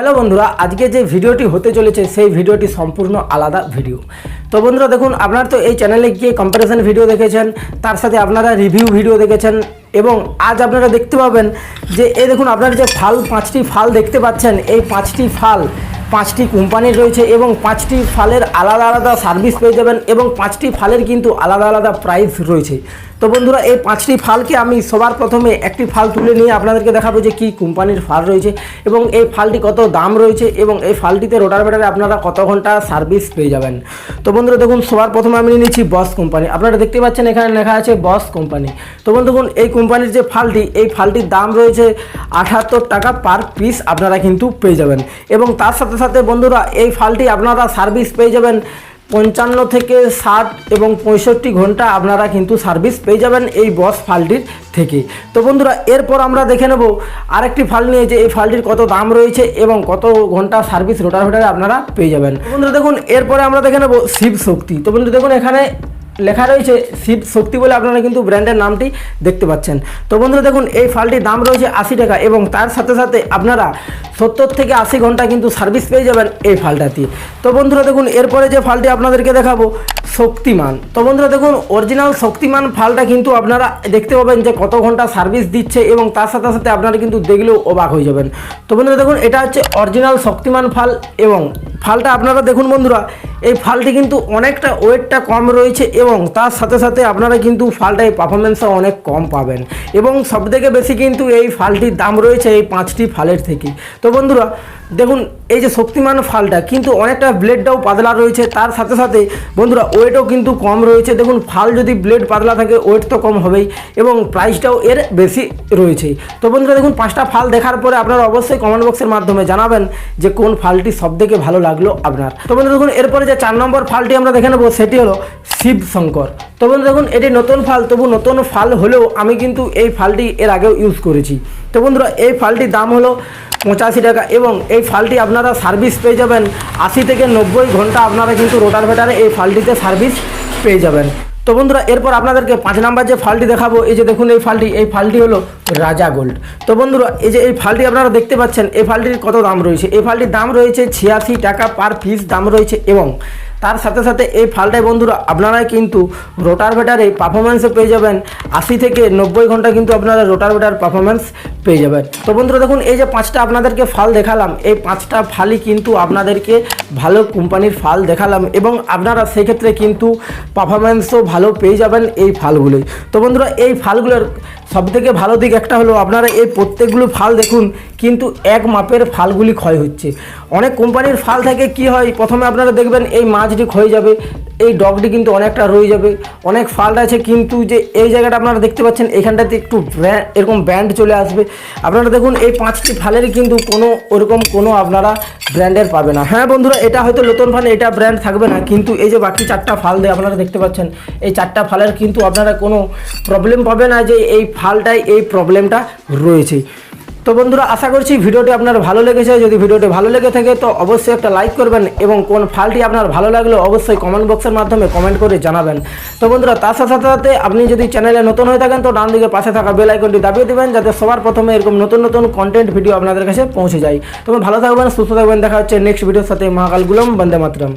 Hello বন্ধুরা, আজকে যে ভিডিওটি হতে চলেছে, সেই ভিডিওটি সম্পূর্ণ আলাদা ভিডিও। তো বন্ধুরা, দেখুন, আপনারা তো এই চ্যানেলে গিয়ে কম্পারিজন ভিডিও দেখেছেন, তার সাথে আপনারা রিভিউ ভিডিও দেখেছেন, এবং আজ আপনারা দেখতে পাবেন যে, এই দেখুন, আপনারা যে ফাল, পাঁচটি ফাল দেখতে পাচ্ছেন, এই পাঁচটি ফাল পাঁচটি কোম্পানির রয়েছে এবং পাঁচটি ফালের আলাদা আলাদা সার্ভিস পেয়ে যাবেন এবং পাঁচটি ফালের কিন্তু আলাদা আলাদা প্রাইস রয়েছে। তো বন্ধুরা, এই পাঁচটি ফালকে আমি সবার প্রথমে একটি ফাল তুলে নিয়ে আপনাদেরকে দেখাবো যে কী কোম্পানির ফাল রয়েছে এবং এই ফালটি কত দাম রয়েছে এবং এই ফালটিতে রোটার ব্যাটারে আপনারা কত ঘণ্টা সার্ভিস পেয়ে যাবেন। তো বন্ধুরা, দেখুন, সবার প্রথমে আমি নিয়ে নিচ্ছি বস কোম্পানি। আপনারা দেখতে পাচ্ছেন এখানে লেখা আছে বস কোম্পানি। তো বন্ধু, দেখুন, এই কোম্পানির যে ফালটি, এই ফালটির দাম রয়েছে আঠাত্তর টাকা পার পিস আপনারা কিন্তু পেয়ে যাবেন এবং তার সাথে সাথে বন্ধুরা, এই ফালটি আপনারা সার্ভিস পেয়ে যাবেন পঞ্চান্ন থেকে ষাট এবং পঁয়ষট্টি ঘণ্টা আপনারা কিন্তু সার্ভিস পেয়ে যাবেন এই বস ফালটির থেকে। তো বন্ধুরা, এরপর আমরা দেখে নেব আরেকটি ফাল নিয়ে যে এই ফালটির কত দাম রয়েছে এবং কত ঘণ্টা সার্ভিস রোটার ভোটারে আপনারা পেয়ে যাবেন। বন্ধুরা দেখুন, এরপরে আমরা দেখে নেব শিব শক্তি। তো বন্ধু দেখুন, এখানে লেখা রয়েছে শিব শক্তি বলে আপনারা কিন্তু ব্র্যান্ডের নামটি দেখতে পাচ্ছেন। তো বন্ধুরা দেখুন, এই ফালটির দাম রয়েছে আশি টাকা এবং তার সাথে সাথে আপনারা সত্তর থেকে আশি ঘণ্টা কিন্তু সার্ভিস পেয়ে যাবেন এই ফালটাতে তো বন্ধুরা দেখুন, এরপরে যে ফালটি আপনাদেরকে দেখাবো, শক্তিমান। তো বন্ধুরা দেখুন, অরিজিনাল শক্তিমান ফালটা কিন্তু আপনারা দেখতে পাবেন যে কত ঘণ্টা সার্ভিস দিচ্ছে এবং তার সাথে সাথে আপনারা কিন্তু দেখলেও অবাক হয়ে যাবেন। তো বন্ধুরা দেখুন, এটা হচ্ছে অরিজিনাল শক্তিমান ফাল এবং ফালটা আপনারা দেখুন বন্ধুরা, এই ফালটি কিন্তু অনেকটা ওয়েটটা কম রয়েছে এবং তার সাথে সাথে আপনারা কিন্তু ফালটায় পারফরমেন্সও অনেক কম পাবেন। এবং সবথেকে বেশি কিন্তু এই ফালটির দাম রয়েছে এই পাঁচটি ফালের থেকে। তো বন্ধুরা, দেখুন, এই যে শক্তিমান ফালটা, কিন্তু অনেকটা ব্লেডটাও পাতলা রয়েছে। তার সাথে সাথে বন্ধুরা, ওয়েটও কিন্তু কম রয়েছে। দেখুন, ফাল যদি ব্লেড পাতলা থাকে, ওয়েট তো কম হবেই এবং প্রাইসটাও এর বেশি রয়েছে। তো বন্ধুরা, দেখুন, পাঁচটা ফাল দেখার পরে আপনারা অবশ্যই কমেন্ট বক্সের মাধ্যমে জানাবেন যে কোন ফালটি সবথেকে ভালো লাগল আপনার। তো বন্ধু দেখুন, এরপরে যে চার নম্বর ফালটি আমরা দেখে নেব, সেটি হলো শিব শঙ্কর তো বন্ধু দেখুন, এটি নতুন ফাল, তবু নতুন ফাল হলেও আমি কিন্তু এই ফালটি এর আগেও ইউজ করেছি। তো বন্ধুরা, এই ফালটির দাম হলো পঁচাশি টাকা এবং এই ফালটি আপনারা সার্ভিস পেয়ে যাবেন আশি থেকে নব্বই ঘণ্টা আপনারা কিন্তু রোটার ভেটারে এই ফালটিতে সার্ভিস পেয়ে যাবেন। তো বন্ধুরা, এরপর আপনাদেরকে পাঁচ নাম্বার যে ফালটি দেখাবো, এই যে দেখুন এই ফালটি এই ফালটি হলো রাজা গোল্ড তো বন্ধুরা, এই যে এই ফালটি আপনারা দেখতে পাচ্ছেন, এই ফালটির কত দাম রয়েছে? এই ফালটির দাম রয়েছে ছিয়াশি টাকা পার পিস দাম রয়েছে এবং তার সাথে সাথে এই ফালটায় বন্ধুরা, আপনারা কিন্তু রোটার ভেটারে পারফরমেন্সও পেয়ে যাবেন। আশি থেকে নব্বই ঘণ্টা কিন্তু আপনারা রোটার ভেটার পারফরমেন্স পেয়ে যাবেন। তো বন্ধুরা দেখুন, এই যে পাঁচটা আপনাদেরকে ফাল দেখালাম, এই পাঁচটা ফালই কিন্তু আপনাদেরকে ভালো কোম্পানির ফাল দেখালাম এবং আপনারা সেক্ষেত্রে কিন্তু পারফরমেন্সও ভালো পেয়ে যাবেন এই ফালগুলোই। তো বন্ধুরা, এই ফালগুলোর সবথেকে ভালো দিক একটা হলো, আপনারা এই প্রত্যেকগুলো ফাল দেখুন, কিন্তু এক মাপের ফালগুলি ক্ষয় হচ্ছে। অনেক কোম্পানির ফাল থেকে, কি হয়? প্রথমে আপনারা দেখবেন এই মাছটি ক্ষয়ে যাবে এই ডগটি কিন্তু অনেকটা রয়ে যাবে। অনেক ফাল্ট আছে, কিন্তু যে এই জায়গাটা আপনারা দেখতে পাচ্ছেন, এখানটাতে একটু এরকম ব্র্যান্ড চলে আসবে। আপনারা দেখুন, এই পাঁচটি ফালের কিন্তু কোনো ওরকম কোনো আপনারা ব্র্যান্ডের পাবে না। হ্যাঁ বন্ধুরা, এটা হয়তো নতুন ফালে, এটা ব্র্যান্ড থাকবে না, কিন্তু এই যে বাকি চারটা ফাল দিয়ে আপনারা দেখতে পাচ্ছেন, এই চারটা ফালের কিন্তু আপনারা কোনো প্রবলেম পাবে না যে এই ফালটায় এই প্রবলেমটা রয়েছে। তো বন্ধুরা, আশা করছি ভিডিওটি আপনার ভালো লেগেছে। যদি ভিডিওটি ভালো লেগে থাকে, তো অবশ্যই একটা লাইক করবেন এবং কোন ফালটি আপনার ভালো লাগল, অবশ্যই কমেন্ট বক্সের মাধ্যমে কমেন্ট করে জানাবেন। তো বন্ধুরা, তার সাথে সাথে আপনি যদি চ্যানেলে নতুন হয়ে থাকেন, তো ডান দিকে পাশে থাকা বেল আইকনটি দাবিয়ে দেবেন, যাতে সবার প্রথমে এরকম নতুন নতুন কন্টেন্ট ভিডিও আপনাদের কাছে পৌঁছে যায়। তবে ভালো থাকবেন, সুস্থ থাকবেন, দেখা হচ্ছে নেক্সট ভিডিওর সাথে। মহাকাল গুলম, বন্দে মাতরম।